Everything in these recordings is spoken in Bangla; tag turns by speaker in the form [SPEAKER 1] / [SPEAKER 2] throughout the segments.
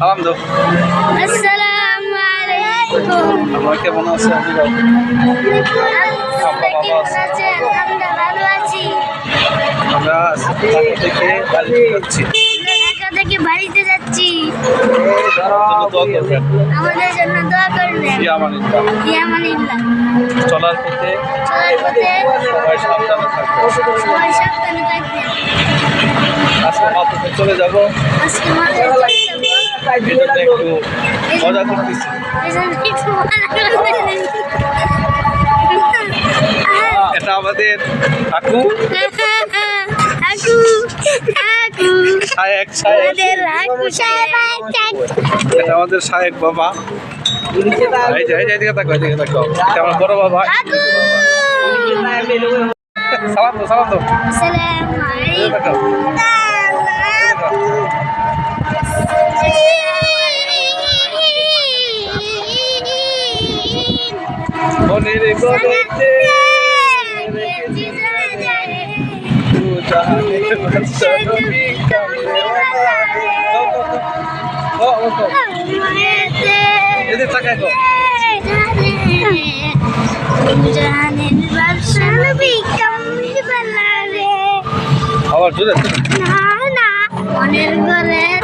[SPEAKER 1] দাও
[SPEAKER 2] আসসালামু আলাইকুম।
[SPEAKER 1] আমরা কেমন আছো।
[SPEAKER 2] আমরা
[SPEAKER 1] থেকে বাড়িতে যাচ্ছি।
[SPEAKER 2] থেকে বাড়িতে যাচ্ছি। আমাদের জন্য দোয়া করবেন।
[SPEAKER 1] চলার পথে
[SPEAKER 2] চলার পথে
[SPEAKER 1] সবাই সাবধানে থাকবে
[SPEAKER 2] সবাই সাবধানে থাকবেন।
[SPEAKER 1] আজকে মাত্র চলে যাব।
[SPEAKER 2] আজকে মাঠে
[SPEAKER 1] মজা করতেছি। এটা আমাদের কাকু
[SPEAKER 2] আকু। আকু
[SPEAKER 1] সায়েক সায়েক
[SPEAKER 2] আকু সাহেব
[SPEAKER 1] এটা আমাদের সায়েক বাবা। এই যে এই যে এদিকে তাকো এদিকে তাকো এটা আমার বড় বাবা।
[SPEAKER 2] আকু
[SPEAKER 1] সালাম দাও। সালাম দাও
[SPEAKER 2] আসসালামু আলাইকুম। ব্যবসা নবী কামড়ি বালা রে
[SPEAKER 1] আবার জোরে
[SPEAKER 2] না না মনের ঘরে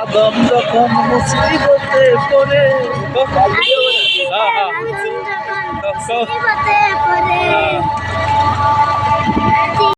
[SPEAKER 1] আদম যখন মুসিবতে পড়ে হ্যাঁ, হ্যাঁ।